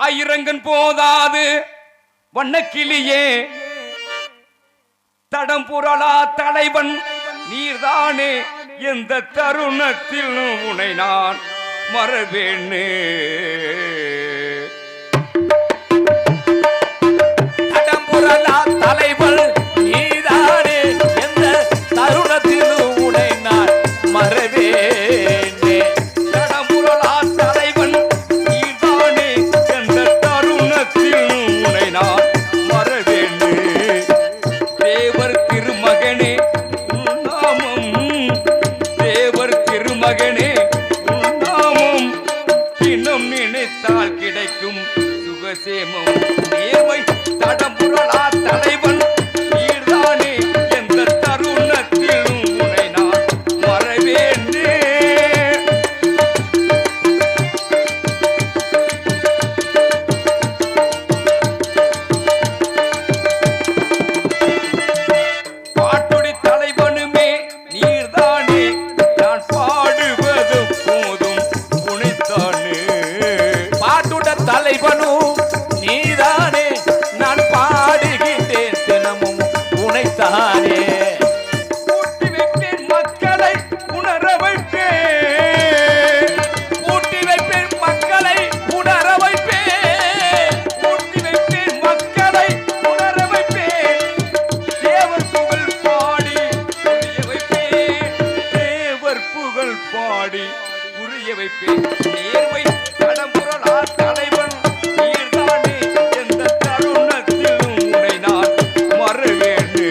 ஆயிரங்கன் போதாது. வண்ணக்கிளியே தடம் புரளா தலைவன். நீர்தானே. எந்த தருணத்தில் உனை நான் மறவேன்னு சேமம். தேவை தடம்புரளா தலைவர் பாடி புரிய வைப்பேன். நேர்மை தடம்புரளா தலைவன் நீர்தானே? எந்த தருணத்திலும் உன்னை நான் மறவேண்டு.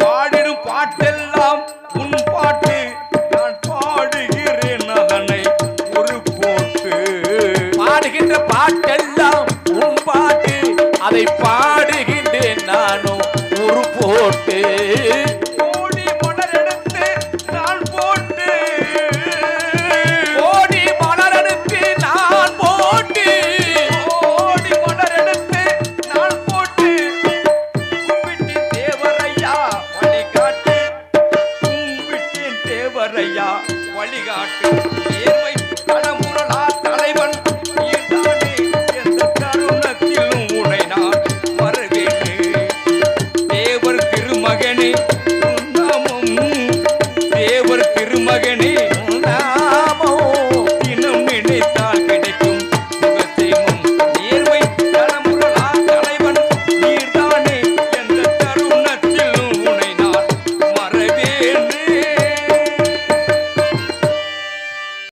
பாடிடும் ஒரு போட்டு. கோடி மலரெடுத்து நான் போட்டு. ஓடி மலரனுக்கு நான் போட்டு. கோடி மலரெடுத்து நான் போட்டு. கும்பிட்டின் தேவரையா வழிகாட்டு. கும்பிட்டின் தேவரையா வழிகாட்டு. திருமகனே.